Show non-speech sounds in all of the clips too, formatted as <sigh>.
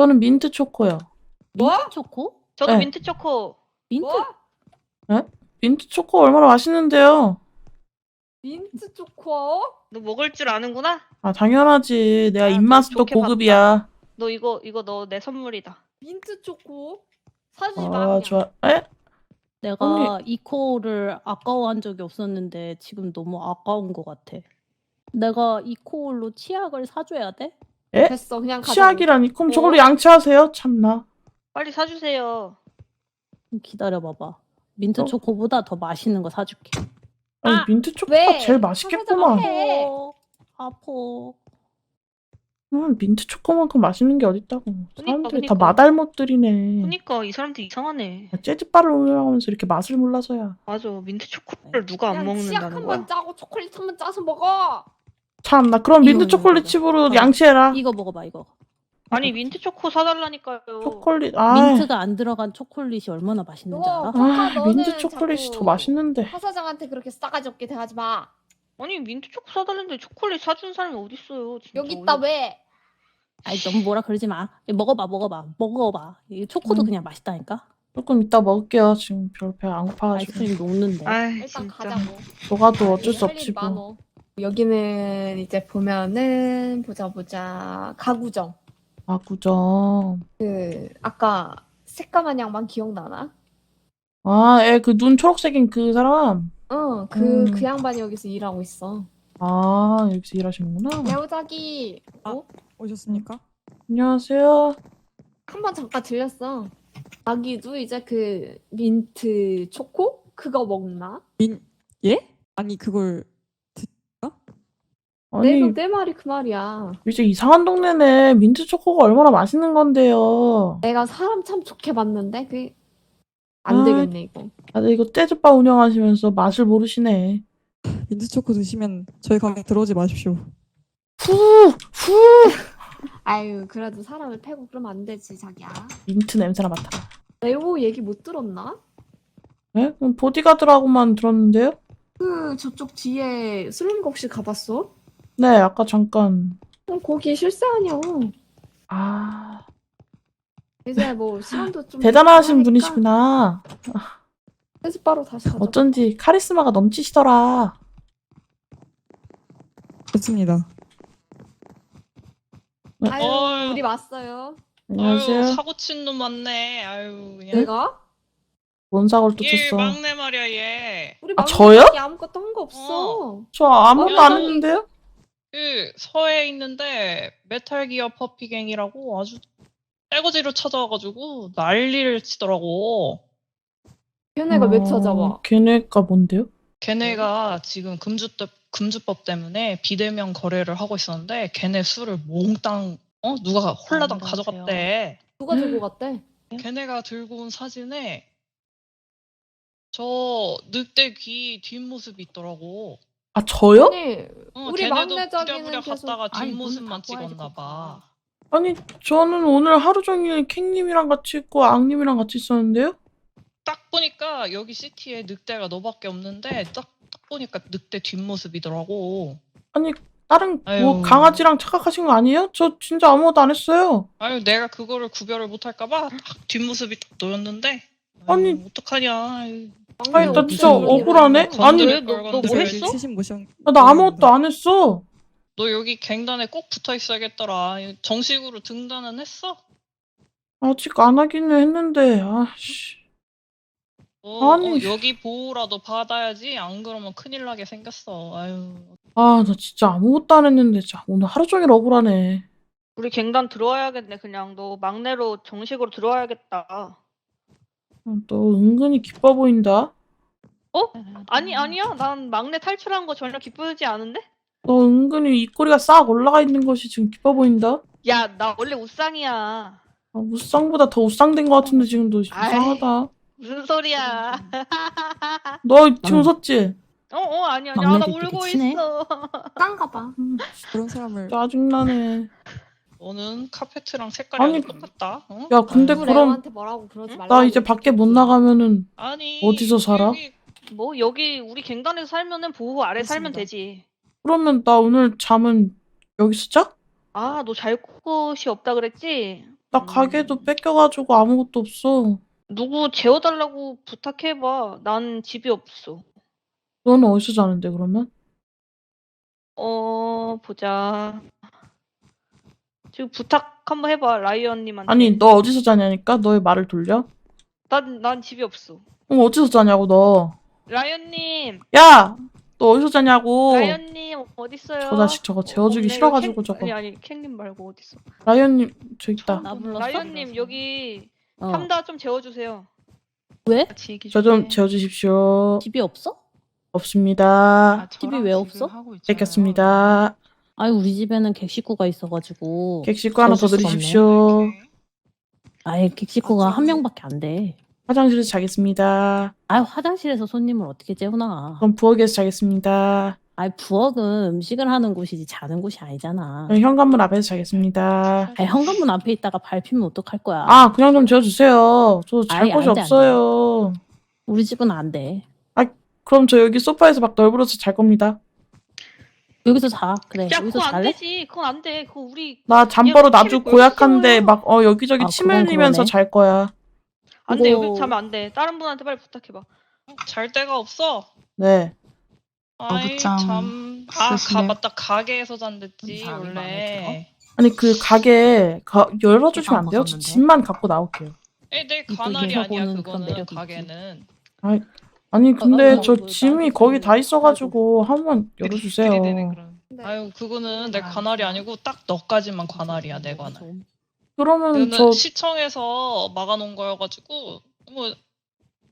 저는 민트 초코요. 뭐? 민트 초코? 저도 네. 민트 초코. 민트 뭐? 민트 초코 얼마나 맛있는데요. 민트 초코? 너 먹을 줄 아는구나? 아 당연하지. 내가 아, 입맛도 좋게 고급이야. 너 이거 이거 너 내 선물이다. 민트 초코? 사주지 마. 아. 좋아. 에? 내가 이코를 아까워한 적이 없었는데 지금 너무 아까운 것 같아. 내가 이코올로 치약을 사줘야 돼? 됐어 그냥 가자. 치약이라니. 그럼 어? 저걸로 양치하세요. 참나. 빨리 사주세요. 기다려봐봐. 민트 어? 초코보다 더 맛있는 거 사줄게. 아니 아, 민트 초코가 왜? 제일 맛있겠구만. 해. 아파. 음, 민트 초코만큼 맛있는 게 어딨다고. 사람들이 다 그니까. 마달못들이네. 그니까 이 사람들 이상하네. 재즈바를 운영하면서 이렇게 맛을 몰라서야. 맞아. 민트 초코를 누가 안 그냥 치약 먹는다는 한 거야? 번 짜고 초콜릿 한 번 짜서 먹어. 참나. 그럼 민트 초콜릿. 칩으로 어. 양치해라. 이거 먹어봐 이거. 아니 민트 초코 사달라니까요. 초콜릿. 아. 민트가 안 들어간 초콜릿이 얼마나 맛있는지 너 알아? 카카 아, 민트 초콜릿이 자꾸 더 맛있는데. 하 사장한테 그렇게 싸가지 없게 대하지 마. 아니 민트 초코 사달라는데 초콜릿 사준 사람이 어딨어요? 진짜 여기 있다 어이없- 왜? 아이 너무 뭐라 그러지 마. 먹어봐 먹어봐 먹어봐. 이 초코도 음. 그냥 맛있다니까. 조금 이따 먹을게요. 지금 별배 안 고파가지고. 아이스크림 녹는데. 아이 일단 진짜. 가자고. 녹아도 어쩔 수할 없지 뭐. 여기는 이제 보면은 보자 보자 가구점. 아 구점. 그 아까 새까만 양반 기억나나? 아, 애 그 눈 초록색인 그 사람. 어, 그, 음. 그 양반이 여기서 일하고 있어. 아, 여기서 일하시는구나. 여자기, 어? 오셨습니까? 안녕하세요. 한 번 잠깐 들렸어. 자기도 이제 그 민트 초코? 그거 먹나? 민 예? 아니 그걸 아니, 내, 내 말이 그 말이야. 이제 이상한 동네네. 민트 초코가 얼마나 맛있는 건데요. 내가 사람 참 좋게 봤는데, 그게 안 아. 되겠네, 이거. 다들 이거 재즈바 운영하시면서 맛을 모르시네. 민트 초코 드시면 저희 가게 들어오지 마십시오. 후! 후! 아유, 그래도 사람을 패고 그러면 안 되지, 자기야. 민트 냄새나 맡아. 레오 얘기 못 들었나? 네? 그럼 보디가드라고만 들었는데요? 그, 저쪽 뒤에 슬림가 혹시 가봤어? 네, 아까 잠깐. 어, 거기 아니야. 아, 이제 뭐, 시간도 좀. 대단하신 하니까 분이시구나. 그래서 바로 다시 가자. 어쩐지 카리스마가 넘치시더라. 좋습니다. 아유, 어휴. 우리 왔어요. 안녕하세요. 아유, 사고 친 놈 맞네. 아유, 그냥. 내가? 뭔 사고를 또 얘 쳤어? 막내 말이야, 얘. 우리 아, 막내 저요? 아무것도 한 거 없어. 저 아무것도 어, 안 했는데요? 그 서해에 있는데 메탈 기어 퍼피갱이라고 아주 떼거지로 찾아와가지고 난리를 치더라고. 걔네가 왜 어, 찾아와? 걔네가 뭔데요? 걔네가 지금 금주법 금주법 때문에 비대면 거래를 하고 있었는데 걔네 술을 몽땅 어 누가 홀라당 안녕하세요. 가져갔대. 누가 들고 갔대? 걔네가 들고 온 사진에 저 늑대 귀 뒷모습이 있더라고. 아, 저요? 아니, 어, 우리 걔네도 막내 자기는 부랴부랴 계속 갔다가 아니, 뒷모습만 찍었나 봐. 아니, 저는 오늘 하루 종일 캥님이랑 같이 있고 앙님이랑 같이 있었는데요? 딱 보니까 여기 시티에 늑대가 너밖에 없는데 딱, 딱 보니까 늑대 뒷모습이더라고. 아니, 다른 뭐 아유. 강아지랑 착각하신 거 아니에요? 저 진짜 아무것도 안 했어요. 아유 내가 그거를 구별을 못할까봐 딱 뒷모습이 딱 놓였는데 아니. 어떡하냐. 아유, 아니, 나 진짜? 억울하네? 아니, 걸 너- 너 건드려야지. 뭐 그래서 했어? 아, 나 아무것도 안 했어. 너 여기 갱단에 꼭 붙어 있어야겠더라. 정식으로 등단은 했어? 아직 안 하기는 했는데, 아씨. 어, 아니. 어, 여기 보호라도 받아야지. 안 그러면 큰일 나게 생겼어. 아유. 아, 나 진짜 아무것도 안 했는데, 진짜 오늘 하루 종일 억울하네. 우리 갱단 들어와야겠네. 그냥 너 막내로 정식으로 들어와야겠다. 아, 너 은근히 기뻐 보인다. 아니 아니야. 난 막내 탈출한 거 전혀 기쁘지 않은데? 너 은근히 입꼬리가 싹 올라가 있는 것이 지금 기뻐 보인다. 야 나 원래 우상이야. 아, 우상보다 더 우상된 것 같은데 지금 너. 이상하다. 무슨 소리야? <laughs> 너 지금 음. 웃었지? 어, 어, 아니야, 아니야. 나 막내도 되게 울고 친해. 있어. 딴가 봐. 그런 사람을 짜증나네. 너는 카페트랑 색깔이 아니, 아주 똑같다. 어? 야, 근데 누구 그럼 레오한테 뭐라고 그러지 응? 말라. 나 이제 밖에 못 나가면은 아니 어디서 살아? 여기 뭐 여기 우리 갱단에서 살면은 보호 아래 살면 그렇습니다. 되지. 그러면 나 오늘 잠은 여기서 자? 아, 너 잘 곳이 없다 그랬지? 나 가게도 뺏겨가지고 아무것도 없어. 누구 재워달라고 부탁해봐. 난 집이 없어. 너는 어디서 자는데 그러면? 어, 보자. 지금 부탁 한번 해봐, 라이언님한테. 아니 너 어디서 자냐니까? 너의 말을 돌려? 난, 난 집이 없어. 어, 어디서 자냐고 너. 라이언님, 야! 너 어디서 자냐고. 라이언님 어딨어요? 저 자식 저거 재워주기 없네. 싫어가지고 캥- 저거. 아니 아니 캥님 말고 어딨어? 라이언님 저 있다. 나 불렀어? 라이언님 여기 어. 삼다 좀 재워주세요. 왜? 같이 얘기 저 좀 해. 재워주십시오. 집이 없어? 없습니다. 집이 왜 없어? 뺏겼습니다. 아니 우리 집에는 객식구가 있어가지고 객식구 하나 더 드리십시오. 아예 객식구가 아, 한 명밖에 안 돼. 화장실에서 자겠습니다. 아 화장실에서 손님을 어떻게 재우나? 그럼 부엌에서 자겠습니다. 아 부엌은 음식을 하는 곳이지 자는 곳이 아니잖아. 그럼 현관문 앞에서 자겠습니다. 아 현관문 앞에 있다가 밟히면 어떡할 거야? 아, 그냥 좀 재워주세요. 저 잘 아이, 곳이 안 돼, 안 돼. 없어요. 우리 집은 안 돼. 그럼 저 여기 소파에서 막 널브러져 잘 겁니다. 여기서 자. 그래. 야 여기서 그건 안 잘래? 되지. 그건 안 돼. 그거 우리 나 아주 침을 고약한데 벌써 막어 여기저기 아, 침 그건 흘리면서 그러네. 잘 거야. 안 돼. 이거- 여기 자면 안 돼. 다른 분한테 빨리 부탁해봐. 잘 데가 없어. 네. 아이 참. 아, 가, 쓰시네. 맞다. 가게에서 잔댔지 사람이 마음에 원래. 아니 그 가게 가, 열어주시면 안 돼요? 저 벗었는데? 짐만 갖고 나올게요. 에, 내 이거 관할이 아니야 그런 그거는 매력이 가게는. 아 니 근데 어, 저 뭐, 짐이 거기 다 뭐, 있어가지고 한번 열어주세요. 네. 아유 그거는 내 아. 관할이 아니고 딱 너까지만 관할이야 내 관할. 좀. 그러면 저 시청에서 막아놓은 거여가지고 뭐.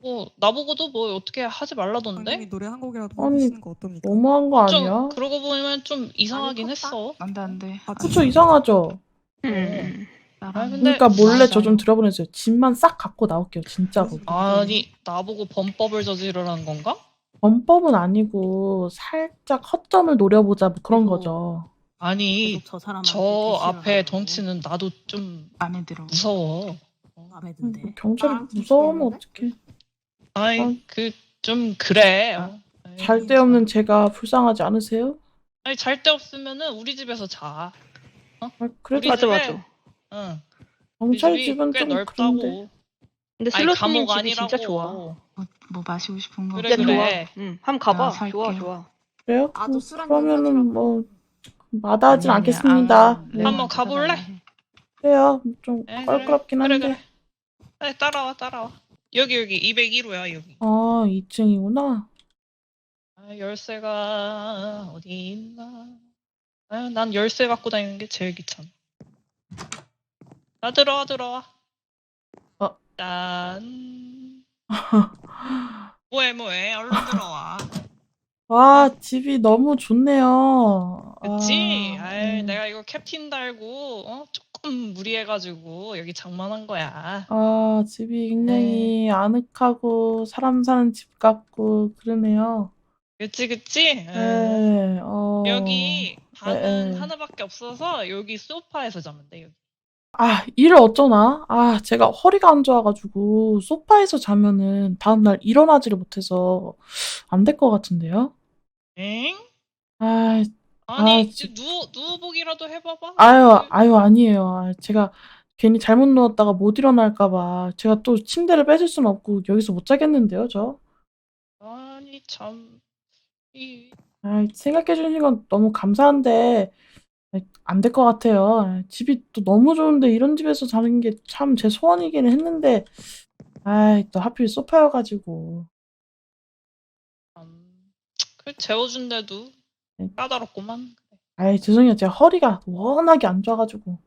뭐 나보고도 뭐 어떻게 하지 말라던데 강님이 노래 한 곡이라도 아니, 부르시는 거 어떻습니까? 너무한 거좀 아니야? 그러고 보면 좀 이상하긴 컸다. 했어 안돼 안돼. 아, 그쵸 이상하죠. 음. 아, 근데 그러니까 몰래 저좀 맞아요. 들여보내세요. 짐만 싹 갖고 나올게요 진짜로. 아니 나보고 범법을 저지르라는 건가? 범법은 아니고 살짝 허점을 노려보자 뭐 그런 거죠. 아니 계속 저 사람한테 저 대시를 앞에 덩치는 나도 좀 마음에 들어. 무서워. 마음에 든대. 뭐 경찰이 좀 무서우면? 어떡해. 아이 아. 그좀 그래. 아. 어. 아이, 잘 데 없는 제가 불쌍하지 않으세요? 아니 잘 데 없으면은 우리 집에서 자. 아, 그래도 우리 맞아 집에- 맞아. 응. 우리 경찰 집이 집은 꽤좀 넓다고. 그런데. 근데 아니 슬로스님 감옥 집이 아니라고. 진짜 좋아. 뭐, 뭐 마시고 싶은 거. 그래, 야 그래. 좋아. 응. 한번 가봐. 야, 살게요. 좋아 좋아. 그래요? 나도 음, 술 한잔 그러면은. 뭐 마다하진 아니, 아니, 않겠습니다. 아, 네. 한번 가볼래? 그래요. 좀 에, 껄끄럽긴 그래 한데. 그래. 아니, 따라와 따라와. 여기 여기 201호야 여기. 아 2층이구나. 아, 열쇠가 어디 있나? 아, 난 열쇠 갖고 다니는 게 제일 귀찮아. 나 들어와 들어와. 어. 짠. <laughs> 뭐해 뭐해 얼른 들어와. 와 집이 너무 좋네요. 그치? 아, 아이, 음. 내가 이거 캡틴 달고 어? 조금 무리해가지고 여기 장만한 거야. 아 집이 굉장히 아늑하고 사람 사는 집 같고 그러네요. 그치 그치? 에. 네. 어. 여기 방은 네. 하나밖에 없어서 여기 소파에서 자면 돼 여기. 아, 일을 어쩌나? 아, 제가 허리가 안 좋아가지고, 소파에서 자면은 다음날 일어나지를 못해서 안 될 것 같은데요? 엥? 아, 아니 아, 이제 누워 누워보기라도 해봐봐. 아유, 아유, 아니에요. 아, 제가 괜히 잘못 누웠다가 못 일어날까 봐. 제가 또 침대를 뺏을 수는 없고, 여기서 못 자겠는데요, 저? 아니 참. 이 아, 생각해 주신 건 너무 감사한데, 안 될 것 같아요. 아, 집이 또 너무 좋은데, 이런 집에서 자는 게 참 제 소원이기는 했는데, 아이, 또 하필 소파여가지고. 참. 그 재워준데도 네. 까다롭구만. 아이, 죄송해요. 제가 허리가 워낙에 안 좋아가지고.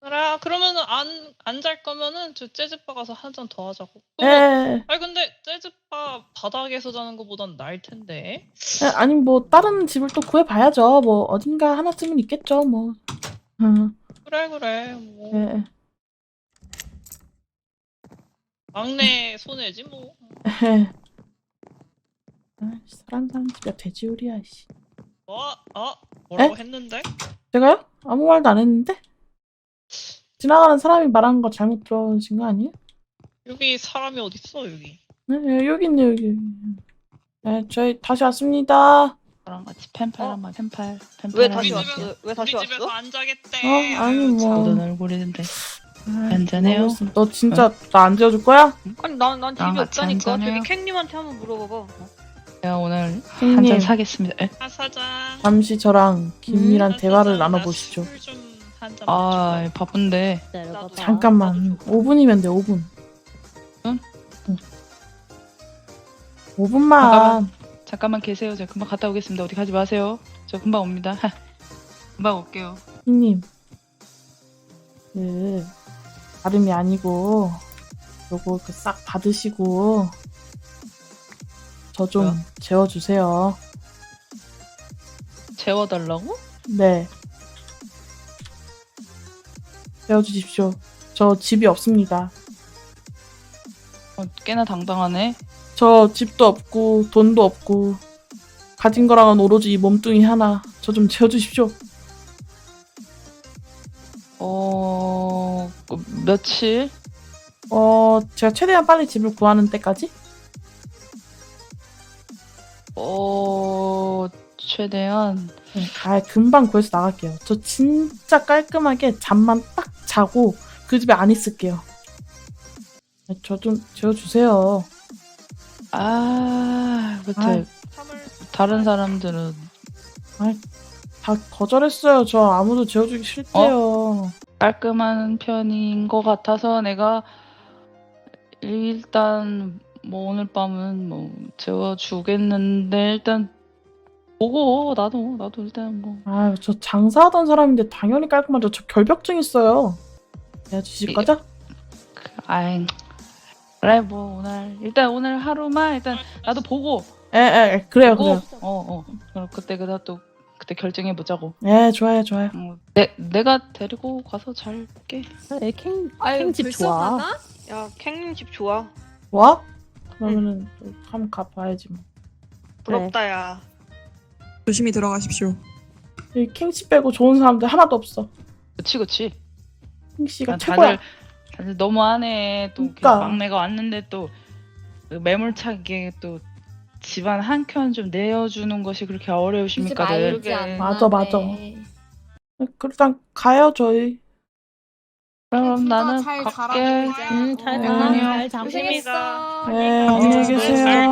그래 그러면은 안 안 잘 거면은 저 재즈바 가서 한 잔 더 하자고. 에, 그러면- 아니 근데 재즈바 바닥에서 자는 것보단 나을 텐데. 에, 아니, 뭐, 다른 집을 또 구해봐야죠. 뭐, 어딘가 하나쯤은 있겠죠, 뭐. 음, 그래 그래 뭐 에, 막내 손해지 뭐. 에. 아, 사람 사는 집이야, 돼지우리야, 씨. 어? 어? 뭐라고 에? 했는데? 제가요? 아무 말도 안 했는데? 지나가는 사람이 말한 거 잘못 들어오신 거 아니에요? 여기 사람이 어딨어 여기? 네, 예, 여기 있네, 여기. 네, 저희 다시 왔습니다. 저랑 같이 펜팔 어? 한번 펜팔 펜팔 왜 다시 우리 왔어? 왜 다시 우리 집에서 왔어? 안 자겠대. 어? 아니, 뭐. 모든 얼굴이던데 아이, 한잔해요? 모르겠어. 너 진짜 나 안 지어줄 거야? 아니 난, 난 집이 나랑 같이 없다니까. 저기 캥님한테 한번 물어봐봐. 제가 오늘 한잔 사겠습니다. 에? 아 사자. 잠시 저랑 김이랑 아, 대화를 사자. 나 나눠보시죠. 술좀 아 바쁜데 기다려봐봐. 나도. 잠깐만 나도 좀. 5분이면 돼 5분. 응? 응. 5분만. 잠깐만. 잠깐만 계세요. 제가 금방 갔다 오겠습니다. 어디 가지 마세요. 저 금방 옵니다. <laughs> 금방 올게요. 형님. 그 다름이 아니고 요거 그 싹 받으시고 저 좀 뭐야? 재워주세요. 재워달라고? 네. 재워주십시오. 저 집이 없습니다. 어, 꽤나 당당하네. 저 집도 없고 돈도 없고 가진 거랑은 오로지 이 몸뚱이 하나. 저좀 재워주십시오. 어 그, 며칠? 어, 제가 최대한 빨리 집을 구하는 때까지? 어 최대한 네, 아, 금방 구해서 나갈게요. 저 진짜 깔끔하게 잠만 딱 자고 그 집에 안 있을게요. 네, 저좀 재워주세요. 아 아이. 참을 다른 사람들은 다 거절했어요. 저 아무도 재워주기 싫대요. 깔끔한 편인 것 같아서 내가 일단 뭐 오늘 밤은 뭐 재워주겠는데 일단 보고 나도 나도 일단 뭐 아유, 저 장사하던 사람인데 당연히 깔끔하죠. 저 결벽증 있어요. 이- 거죠? 그, 아이 그래 뭐 오늘 일단 오늘 하루만 일단 나도 보고 에, 에, 에, 그래요, 보고 그래요. 어어 그럼 그때 그다 또 그때 결정해 보자고 예, 좋아요, 좋아요. 어, 내 내가 데리고 가서 잘게 그래, 캥, 아유 캥집 벌써 좋아. 가나? 야 캥님 집 좋아. 뭐? 그러면은 또 한번 가봐야지 뭐. 부럽다 야. 조심히 들어가십시오. 이 킹씨 빼고 좋은 사람들 하나도 없어. 그치 그치 킹 씨가 난 최고야. 다들 다들 너무하네 또 그러니까. 막내가 왔는데 또그 매몰차게 또 집안 한 켠 좀 내어주는 것이 그렇게 어려우십니까? 네. 말지 그러게. 않나? 맞아, 맞아. 네. 일단 가요, 저희. 그럼 나는 잘 갈게. 자라고 이제. 음, 잘 네. 가. 안녕. 잘 잠. 고생했어. 네, 안녕히 계세요.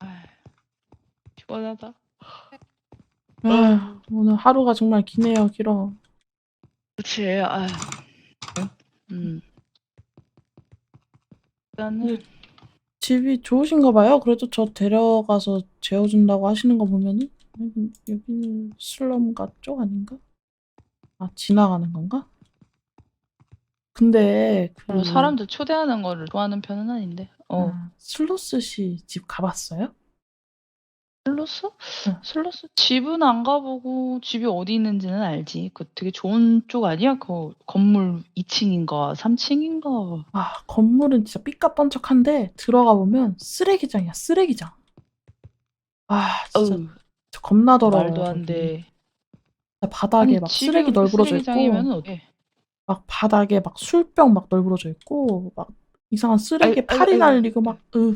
아휴, 피곤하다. 아, 오늘 하루가 정말 기네요, 길어. 그치. 아휴. 음. 일단은 집이 좋으신가 봐요. 그래도 저 데려가서 재워준다고 하시는 거 보면은 여긴, 여기는 슬럼가 쪽 아닌가? 아, 지나가는 건가? 근데 그 별로 사람들 초대하는 거를 좋아하는 편은 아닌데. 어. 아, 슬로스 씨 집 가봤어요? 슬로스? 응. 슬로스 집은 안 가보고 집이 어디 있는지는 알지. 그 되게 좋은 쪽 아니야? 그 건물 2층인가 3층인가. 아, 건물은 진짜 삐까뻔쩍한데 들어가 보면 쓰레기장이야, 쓰레기장. 아, 진짜 어우, 저 겁나 더러워. 말도 안 돼. 바닥에 막 쓰레기 널브러져 있고, 쓰레기장이면 어때? 막 바닥에 막 술병 막 널브러져 있고, 막 이상한 쓰레기 아유, 팔이 아유. 날리고 막, 으,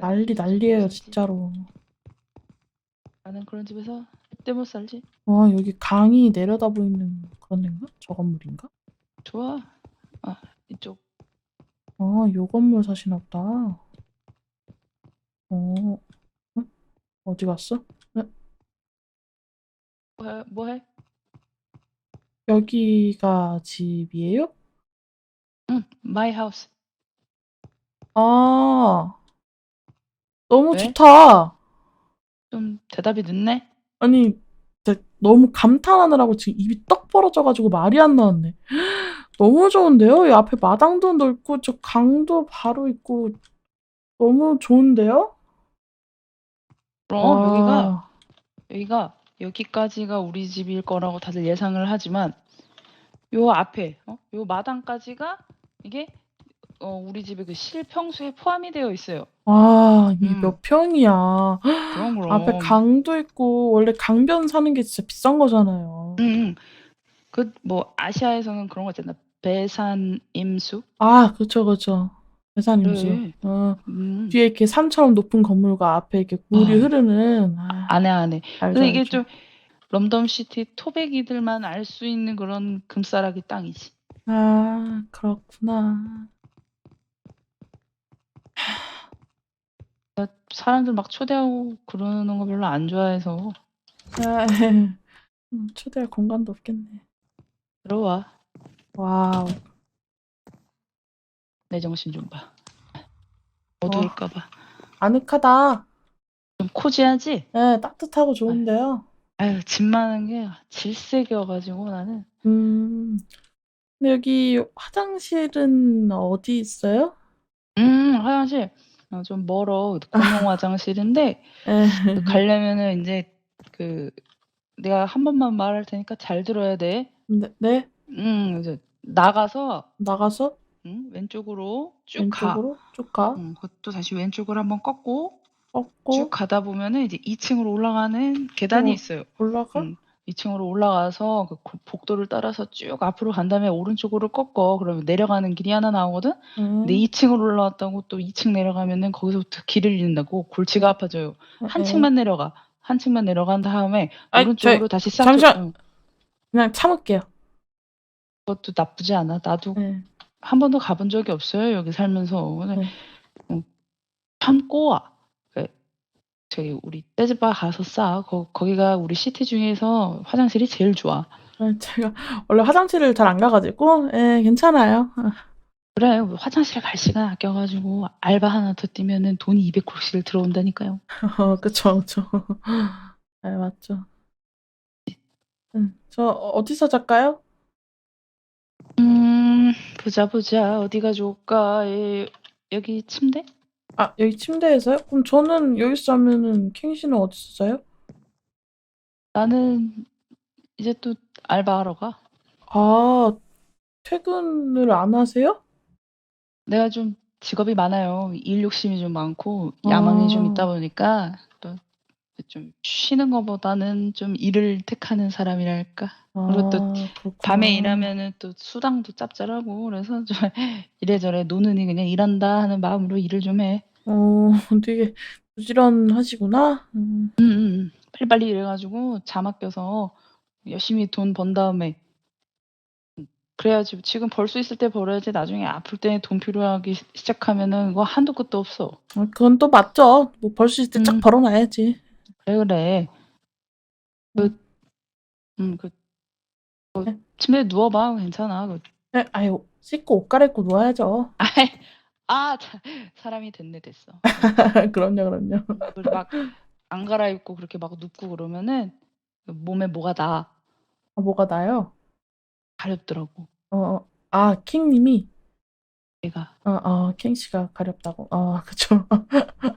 난리 난리예요, 진짜로. 나는 그런 집에서 절대 못 살지. 와, 여기 강이 내려다 보이는 그런 데인가? 저 건물인가? 좋아. 아, 이쪽. 어, 요 건물 사시나 보다. 어, 응? 어디 갔어? 뭐해? 뭐해? 여기가 집이에요? 응, 마이 하우스. 아, 너무 왜? 좋다. 좀 대답이 늦네. 아니, 진짜 너무 감탄하느라고 지금 입이 떡 벌어져가지고 말이 안 나왔네. <gasps> 너무 좋은데요? 이 앞에 마당도 넓고, 저 강도 바로 있고, 너무 좋은데요? 그럼 아, 여기가 여기가 여기까지가 우리 집일 거라고 다들 예상을 하지만 요 앞에 어? 요 마당까지가 이게 어, 우리 집의 그 실평수에 포함이 되어 있어요. 아, 이게 음. 몇 평이야. 그럼 그럼. 앞에 강도 있고, 원래 강변 사는 게 진짜 비싼 거잖아요. 응. 그뭐 아시아에서는 그런 거 있잖아. 배산 임수. 아, 그쵸, 그쵸. 대산임수. 그래. 어, 음. 뒤에 이렇게 산처럼 높은 건물과 앞에 이렇게 물이 어. 흐르는. 아, 안해 안해. 알죠, 근데 이게 알죠. 좀 럼덤시티 토백이들만 알 수 있는 그런 금싸라기 땅이지. 아, 그렇구나. 사람들 막 초대하고 그러는 거 별로 안 좋아해서 아, <laughs> 음, 초대할 공간도 없겠네. 들어와. 와우. 내 정신 좀 봐. 어두울까 봐. 아늑하다. 좀 코지하지? 네, 따뜻하고 좋은데요. 아유, 집 많은 게 질색이어가지고 나는. 음. 근데 여기 화장실은 어디 있어요? 음, 화장실. 어, 좀 멀어. 공용 화장실인데, 에, <laughs> 그 가려면은 이제 그, 내가 한 번만 말할 테니까 잘 들어야 돼. 네, 네, 음, 이제 나가서, 나가서 음, 왼쪽으로 쭉 가. 왼쪽으로 쭉 가. 음, 그것도 다시 왼쪽으로 한번 꺾고, 꺾고 쭉 가다 보면은 이제 2 층으로 올라가는 계단이 어. 있어요. 올라가. 음, 2층으로 올라가서 그 고- 복도를 따라서 쭉 앞으로 간 다음에 오른쪽으로 꺾어. 그러면 내려가는 길이 하나 나오거든? 음, 근데 2층으로 올라왔다고 또 2층 내려가면은 거기서부터 길을 잃는다고 골치가 아파져요. 한 에, 층만 내려가. 한 층만 내려간 다음에 네. 아이, 오른쪽으로 다시 싹 잠시만. 쭉- 응, 그냥 참을게요. 그것도 나쁘지 않아. 나도 네. 한 번도 가본 적이 없어요. 여기 살면서. 근데 네. 응, 참고 와. 그, 저기 우리 떼즈바 가서 싸. 거, 거기가 우리 시티 중에서 화장실이 제일 좋아. 네, 제가 원래 화장실을 잘 안 가 가지고, 예, 괜찮아요. 그래, 화장실 갈 시간 아껴 가지고 알바 하나 더 뛰면은 돈이 200kur씩 들어온다니까요. <laughs> 어, 그쵸, 그쵸. 네, 맞죠. 음, 저 어디서 잘까요? 음, 보자 보자. 어디가 좋을까? 예, 여기 침대? 아, 여기 침대에서요? 그럼 저는 여기서 자면은 캥 씨는 어디서 자요? 나는 이제 또 알바하러 가. 아, 퇴근을 안 하세요? 내가 좀 직업이 많아요. 일 욕심이 좀 많고 야망이 좀 아. 있다 보니까 또 좀 쉬는 것보다는 좀 일을 택하는 사람이랄까. 그리고 또 아, 그렇구나. 밤에 일하면은 또 수당도 짭짤하고 그래서 좀 <laughs> 이래저래 노느니 그냥 일한다 하는 마음으로 일을 좀 해. 어, <laughs> 되게 부지런하시구나. 음, 음, 음. 빨리빨리 일해 가지고 잠 아껴서 열심히 돈 번 다음에 음, 그래야지 지금 벌 수 있을 때 벌어야지 나중에 아플 때 돈 필요하기 시- 시작하면은 그거 한도 끝도 없어. 어, 그건 또 맞죠. 뭐 벌 수 있을 때 쫙 음. 벌어 놔야지. 그래 그래. 그, 음, 그, 그 네. 침대에 누워 봐 괜찮아. 그, 네, 아유, 씻고 옷 갈아입고 누워야죠. <laughs> 아이, 아 자, 사람이 됐네 됐어. <laughs> 그럼요, 그럼요. 그리고 막 안 갈아입고 그렇게 막 눕고 그러면은 그 몸에 뭐가 나 아, 뭐가 나요? 가렵더라고. 어, 아, 킹 님이 얘가. 어, 어, 캥 씨가 가렵다고. 어, <laughs> 그쵸.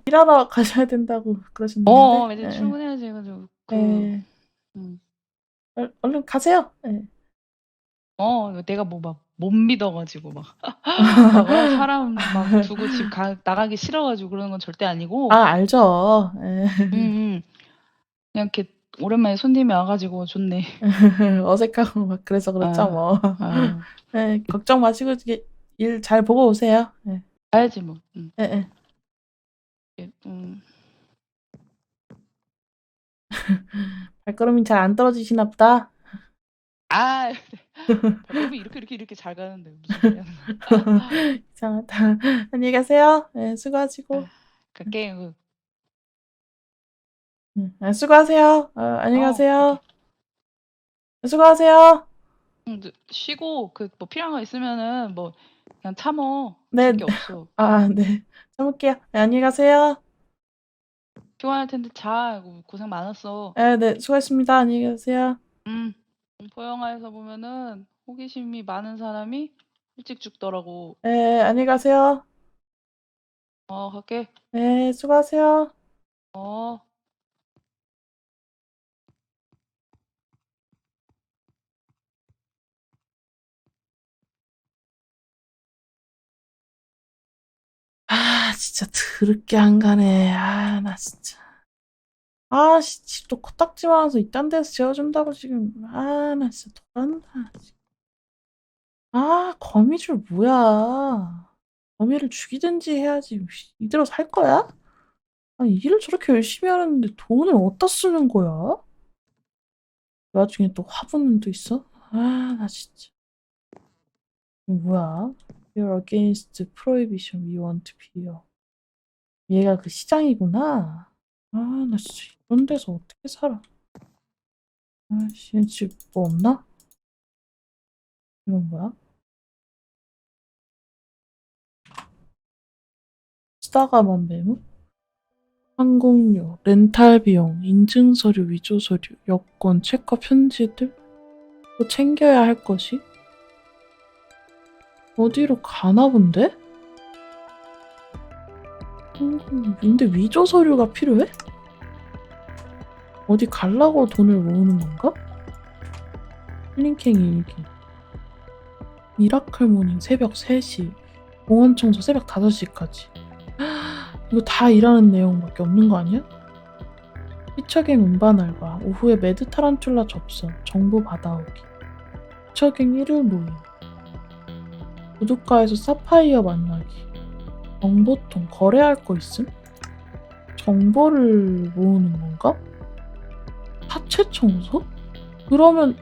일하러 가셔야 된다고 그러셨는데. 어 이제 예, 출근해야지 해 가지고 그, 예. 음. 얼- 얼른 가세요. 예. 어 내가 뭐 막 못 믿어가지고 막 막, <laughs> 어, 사람 막 두고 집 가, 나가기 싫어가지고 그러는 건 절대 아니고. 아, 알죠. 예. 음, 음. 그냥 이렇게 오랜만에 손님이 와가지고 좋네. <laughs> 어색하고 막 그래서 그렇죠, 아. 뭐. 아유, <laughs> 예, 걱정 마시고 일 잘 보고 오세요. 예, 가야지 뭐. 음, 예, 예. 예, 음. 발걸음이 잘 안 떨어지시나 보다. 아, <laughs> 발걸음이 이렇게 이렇게 이렇게 잘 가는데 무슨 소리야? <laughs> 이상하다. 안녕히 가세요. 예, 수고하시고. 갈게. 그, 음, 아, 수고하세요. 어, 안녕히 어, 가세요. 수고하세요. 음, 너 쉬고 그 뭐 필요한 거 있으면은 뭐 그냥 참어. 네. 게 없어. 아, 네. 참을게요. 네, 안녕히 가세요. 피곤할 텐데 자. 고생 많았어. 네, 네, 수고하셨습니다. 안녕히 가세요. 음. 공포 영화에서 보면은 호기심이 많은 사람이 일찍 죽더라고. 네, 안녕히 가세요. 어, 갈게. 네, 수고하세요. 어. 아, 진짜 더럽게 안 가네. 아, 나 진짜. 아, 씨, 집도 코딱지 많아서 이딴 데서 재워준다고 지금. 아, 나 진짜 돌았나. 아, 거미줄 뭐야. 범인을 죽이든지 해야지. 씨, 이대로 살 거야? 아니, 일을 저렇게 열심히 하는데 돈을 어디다 쓰는 거야? 그 와중에 또 화분은 또 있어? 아, 나 진짜. 이거 뭐야? You're against prohibition. We want beer. 얘가 그 시장이구나. 아, 나 진짜 이런 데서 어떻게 살아? 아씨, 얘집뭐 없나? 이건 뭐야? 쓰다가만 메모? 항공료, 렌탈 비용, 인증 서류, 위조 서류, 여권, 체커 편지들? 또 챙겨야 할 것이? 어디로 가나 본데? 근데 위조 서류가 필요해? 어디 갈라고 돈을 모으는 건가? 힐링캥 일기 미라클 모닝 새벽 3시 공원 청소 새벽 5시까지 이거 다 일하는 내용밖에 없는 거 아니야? 피처갱 운반 알바 오후에 매드 타란툴라 접선 정보 받아오기 피처갱 1일 모임 구두가에서 사파이어 만나기 정보통 거래할 거 있음? 정보를 모으는 건가? 하체 청소? 그러면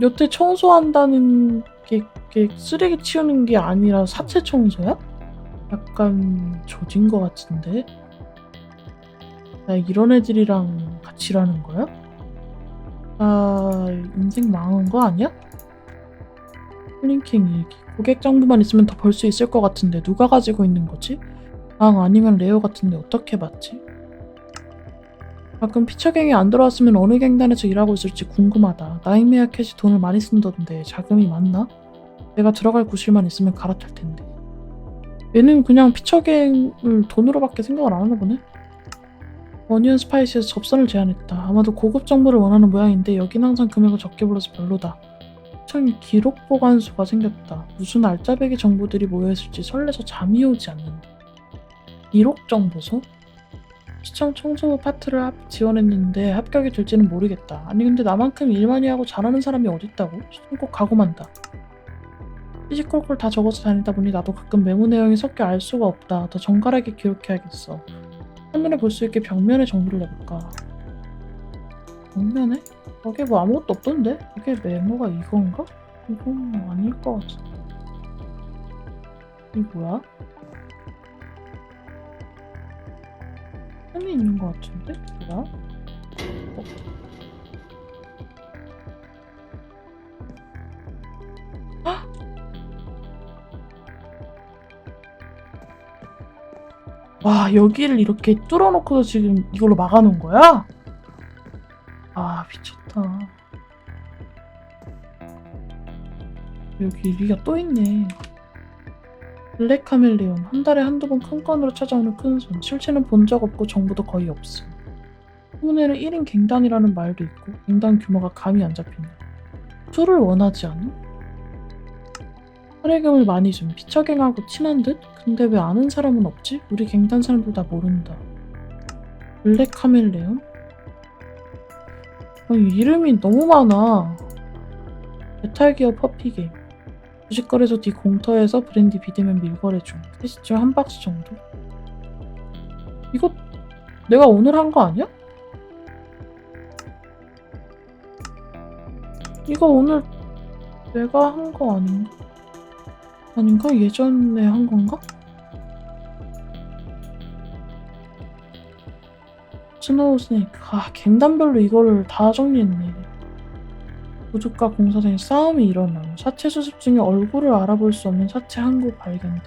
여태 청소한다는 게, 게 쓰레기 치우는 게 아니라 사체 청소야? 약간 조진 것 같은데? 나 이런 애들이랑 같이 일하는 거야? 아, 인생 망한 거 아니야? 일기. 고객 정보만 있으면 더 벌 수 있을 것 같은데 누가 가지고 있는 거지? 방 아니면 레오 같은데 어떻게 봤지? 가끔 피처갱이 안 들어왔으면 어느 갱단에서 일하고 있을지 궁금하다. 나이메아 캣이 돈을 많이 쓴다던데 자금이 많나? 내가 들어갈 구실만 있으면 갈아탈 텐데. 얘는 그냥 피처갱을 돈으로밖에 생각을 안 하나 보네. 어니언 스파이시에서 접선을 제안했다. 아마도 고급 정보를 원하는 모양인데 여긴 항상 금액을 적게 불러서 별로다. 시청이 기록 보관소가 생겼다. 무슨 알짜배기 정보들이 모여있을지 설레서 잠이 오지 않는다. 기록 정보소? 시청 청소부 파트를 합- 지원했는데 합격이 될지는 모르겠다. 아니 근데 나만큼 일 많이 하고 잘하는 사람이 어딨다고? 시청 꼭 가고 만다. 피지컬콜 다 적어서 다니다 보니 나도 가끔 메모 내용이 섞여 알 수가 없다. 더 정갈하게 기록해야겠어. 한눈에 볼 수 있게 벽면에 정리를 해볼까. 벽면에? 거기에 뭐 아무것도 없던데? 이게 메모가 이건가? 이건 뭐 아닐 것 같아. 이 뭐야? 펜이 있는 것 같은데? 뭐야? 어. 헉! 와 여기를 이렇게 뚫어놓고서 지금 이걸로 막아놓은 거야? 아 미쳤다 여기 리가 또 있네 블랙 카멜레온 한 달에 한두 번 큰 건으로 찾아오는 큰손 실체는 본 적 없고 정보도 거의 없음 후문에는 1인 갱단이라는 말도 있고 갱단 규모가 감이 안 잡힌다 술을 원하지 않음? 할애금을 많이 준 피처갱하고 친한 듯? 근데 왜 아는 사람은 없지? 우리 갱단 사람들 다 모른다 블랙 카멜레온? 아니, 이름이 너무 많아 메탈기어 퍼피게임 주식거래소 뒤 공터에서 브랜디 비대면 밀거래 중. 3시 쯤 한 박스 정도? 이거 내가 오늘 한 거 아니야? 이거 오늘 내가 한 거 아닌가? 아닌가? 예전에 한 건가? 스노우 스네이크. 아, 갱단별로 이거를 다 정리했네. 부족과 공사장에 싸움이 일어남. 사체 수습 중에 얼굴을 알아볼 수 없는 사체 한 구 발견됨.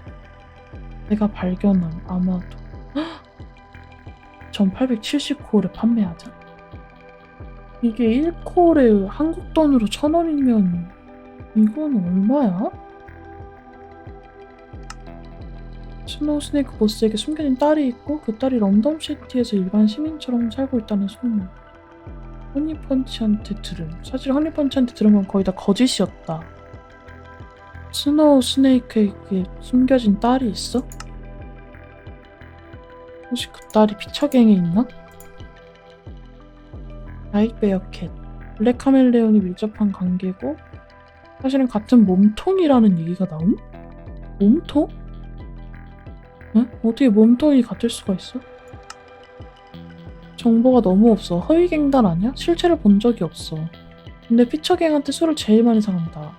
내가 발견함. 아마도. 1870코어를 판매하자. 이게 1코어에 한국 돈으로 1000원이면 이건 얼마야? 스노우 스네이크 보스에게 숨겨진 딸이 있고 그 딸이 런던 시티에서 일반 시민처럼 살고 있다는 소문. 허니펀치한테 들음. 사실 허니펀치한테 들은 건 거의 다 거짓이었다. 스노우 스네이크에게 숨겨진 딸이 있어? 혹시 그 딸이 피처갱에 있나? 라이트베어캣. 블랙 카멜레온이 밀접한 관계고 사실은 같은 몸통이라는 얘기가 나옴? 몸통? 응? 어떻게 몸통이 같을 수가 있어? 정보가 너무 없어. 허위갱단 아니야? 실체를 본 적이 없어. 근데 피처갱한테 술을 제일 많이 사간다.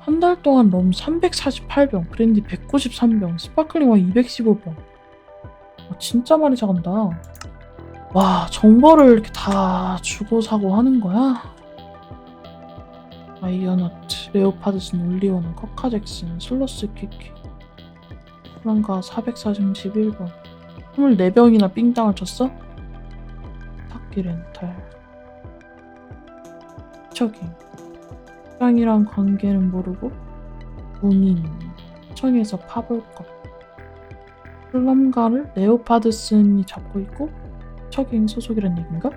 한 달 동안 럼 348병, 브랜디 193병, 스파클링 와인 215병. 어, 진짜 많이 사간다. 와, 정보를 이렇게 다 주고 사고 하는 거야? 아이언하트, 레오파드슨, 올리오는, 커카잭슨, 슬로스 키키. 프랑가 441번. 24병이나 삥땅을 쳤어? 탁기 렌탈. 피처갱. 땅이랑 관계는 모르고 문인 청에서 파볼 것 플럼가를 레오파드슨이 잡고 있고 척인 소속이란 얘긴가?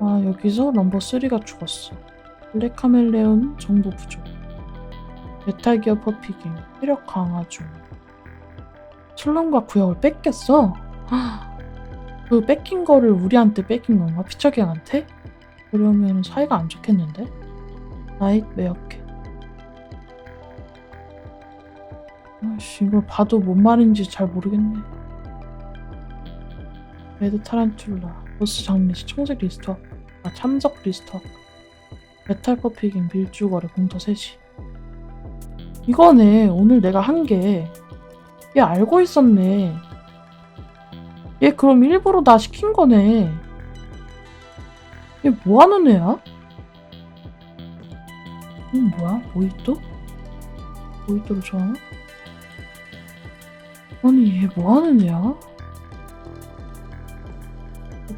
아 여기서 넘버 3가 죽었어 블랙 카멜레온 정보 부족 메탈기어 퍼피깅 체력 강화 중 슬럼과 구역을 뺏겼어? 그 뺏긴 거를 우리한테 뺏긴 건가? 피처갱한테? 그러면 사이가 안 좋겠는데? 나잇 메어캣 아씨 이걸 봐도 뭔 말인지 잘 모르겠네. 레드 타란툴라 보스 장례식 청색 리스트업 아 참석 리스트업 메탈 퍼피깅 밀주거래 공터 3시 이거네 오늘 내가 한 게. 얘 알고 있었네 얘 그럼 일부러 나 시킨 거네 얘 뭐하는 애야? 음, 뭐야? 모히또? 모히또를 좋아하나? 아니, 얘 뭐하는 애야?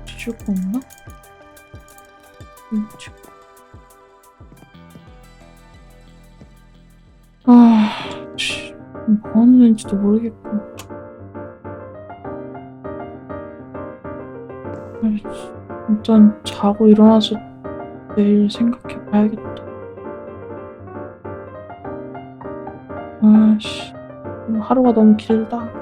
뒤질 거 없나? 음, 지금. 아, 씨, 뭐하는 애인지도 모르겠고. 일단 자고 일어나서 내일 생각해 봐야겠다. 아씨, 하루가 너무 길다.